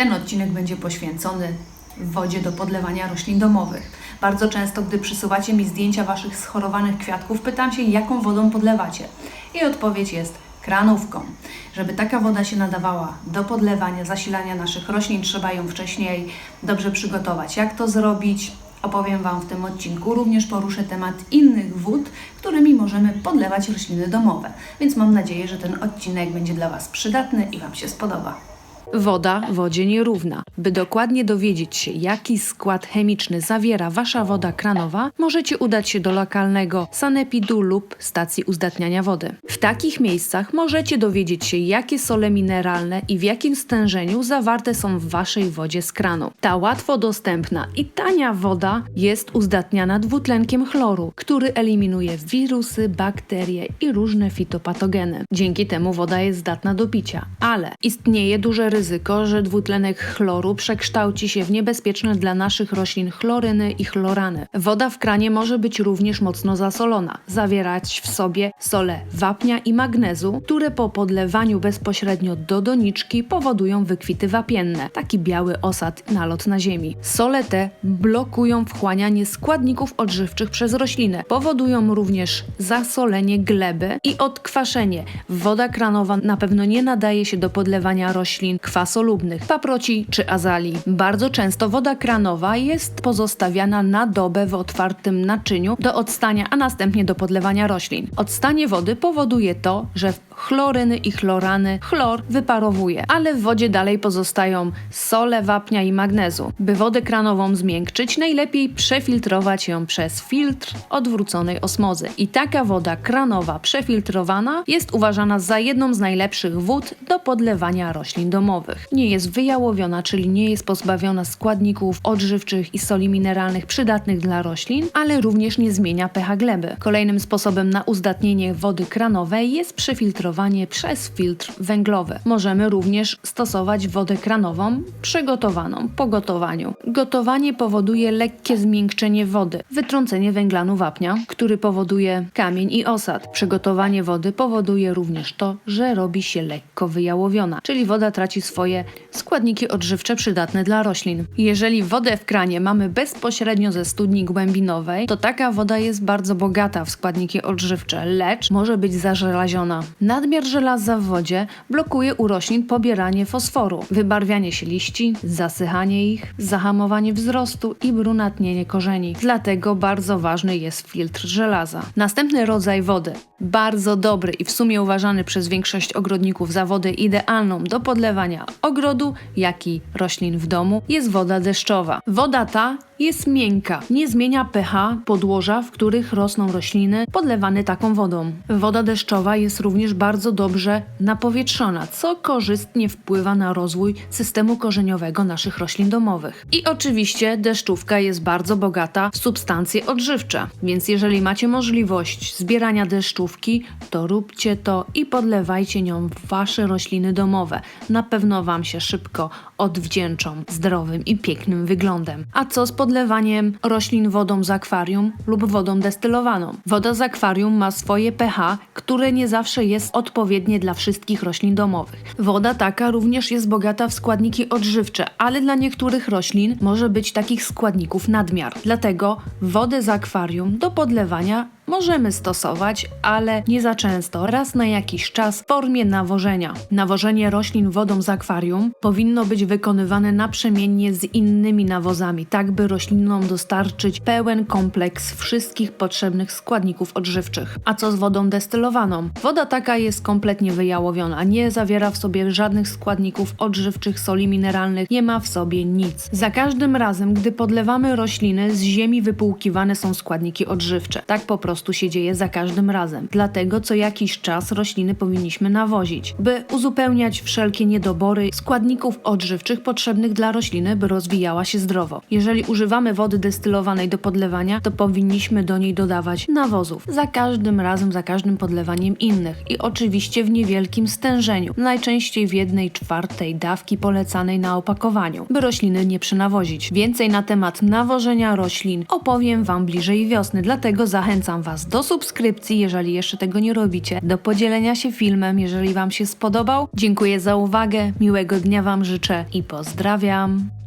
Ten odcinek będzie poświęcony wodzie do podlewania roślin domowych. Bardzo często, gdy przysyłacie mi zdjęcia Waszych schorowanych kwiatków, pytam się, jaką wodą podlewacie. I odpowiedź jest kranówką. Żeby taka woda się nadawała do podlewania, zasilania naszych roślin, trzeba ją wcześniej dobrze przygotować. Jak to zrobić? Opowiem Wam w tym odcinku. Również poruszę temat innych wód, którymi możemy podlewać rośliny domowe. Więc mam nadzieję, że ten odcinek będzie dla Was przydatny i Wam się spodoba. Woda wodzie nierówna. By dokładnie dowiedzieć się, jaki skład chemiczny zawiera wasza woda kranowa, możecie udać się do lokalnego sanepidu lub stacji uzdatniania wody. W takich miejscach możecie dowiedzieć się, jakie sole mineralne i w jakim stężeniu zawarte są w waszej wodzie z kranu. Ta łatwo dostępna i tania woda jest uzdatniana dwutlenkiem chloru, który eliminuje wirusy, bakterie i różne fitopatogeny. Dzięki temu woda jest zdatna do picia, ale istnieje duże ryzyko, że dwutlenek chloru przekształci się w niebezpieczne dla naszych roślin chloryny i chlorany. Woda w kranie może być również mocno zasolona, zawierać w sobie sole wapnia i magnezu, które po podlewaniu bezpośrednio do doniczki powodują wykwity wapienne, taki biały osad, nalot na ziemi. Sole te blokują wchłanianie składników odżywczych przez roślinę, powodują również zasolenie gleby i odkwaszenie. Woda kranowa na pewno nie nadaje się do podlewania roślin kwasolubnych, paproci czy azalii. Bardzo często woda kranowa jest pozostawiana na dobę w otwartym naczyniu do odstania, a następnie do podlewania roślin. Odstanie wody powoduje to, że chloryny i chlorany chlor wyparowuje, ale w wodzie dalej pozostają sole wapnia i magnezu. By wodę kranową zmiękczyć, najlepiej przefiltrować ją przez filtr odwróconej osmozy. I taka woda kranowa przefiltrowana jest uważana za jedną z najlepszych wód do podlewania roślin domowych. Nie jest wyjałowiona, czyli nie jest pozbawiona składników odżywczych i soli mineralnych przydatnych dla roślin, ale również nie zmienia pH gleby. Kolejnym sposobem na uzdatnienie wody kranowej jest przefiltrowanie przez filtr węglowy. Możemy również stosować wodę kranową przygotowaną po gotowaniu. Gotowanie powoduje lekkie zmiękczenie wody, wytrącenie węglanu wapnia, który powoduje kamień i osad. Przygotowanie wody powoduje również to, że robi się lekko wyjałowiona, czyli woda traci swoje składniki odżywcze przydatne dla roślin. Jeżeli wodę w kranie mamy bezpośrednio ze studni głębinowej, to taka woda jest bardzo bogata w składniki odżywcze, lecz może być zażelaziona. Nadmiar żelaza w wodzie blokuje u roślin pobieranie fosforu, wybarwianie się liści, zasychanie ich, zahamowanie wzrostu i brunatnienie korzeni. Dlatego bardzo ważny jest filtr żelaza. Następny rodzaj wody, bardzo dobry i w sumie uważany przez większość ogrodników za wodę idealną do podlewania ogrodu, jak i roślin w domu, jest woda deszczowa. Woda ta jest miękka, nie zmienia pH podłoża, w których rosną rośliny, podlewane taką wodą. Woda deszczowa jest również bardzo dobrze napowietrzona, co korzystnie wpływa na rozwój systemu korzeniowego naszych roślin domowych. I oczywiście deszczówka jest bardzo bogata w substancje odżywcze, więc jeżeli macie możliwość zbierania deszczówki, to róbcie to i podlewajcie nią wasze rośliny domowe. Na pewno Wam się szybko odwdzięczą zdrowym i pięknym wyglądem. A co z podlewaniem roślin wodą z akwarium lub wodą destylowaną? Woda z akwarium ma swoje pH, które nie zawsze jest odpowiednie dla wszystkich roślin domowych. Woda taka również jest bogata w składniki odżywcze, ale dla niektórych roślin może być takich składników nadmiar. Dlatego wodę z akwarium do podlewania możemy stosować, ale nie za często, raz na jakiś czas w formie nawożenia. Nawożenie roślin wodą z akwarium powinno być wykonywane naprzemiennie z innymi nawozami, tak by roślinom dostarczyć pełen kompleks wszystkich potrzebnych składników odżywczych. A co z wodą destylowaną? Woda taka jest kompletnie wyjałowiona, nie zawiera w sobie żadnych składników odżywczych, soli mineralnych, nie ma w sobie nic. Za każdym razem, gdy podlewamy rośliny, z ziemi wypłukiwane są składniki odżywcze. Tak po prostu się dzieje za każdym razem. Dlatego co jakiś czas rośliny powinniśmy nawozić, by uzupełniać wszelkie niedobory składników odżywczych potrzebnych dla rośliny, by rozwijała się zdrowo. Jeżeli używamy wody destylowanej do podlewania, to powinniśmy do niej dodawać nawozów. Za każdym razem, za każdym podlewaniem innych i oczywiście w niewielkim stężeniu, najczęściej w jednej czwartej dawki polecanej na opakowaniu, by rośliny nie przynawozić. Więcej na temat nawożenia roślin opowiem Wam bliżej wiosny, dlatego zachęcam Was Was do subskrypcji, jeżeli jeszcze tego nie robicie, do podzielenia się filmem, jeżeli Wam się spodobał. Dziękuję za uwagę, miłego dnia Wam życzę i pozdrawiam.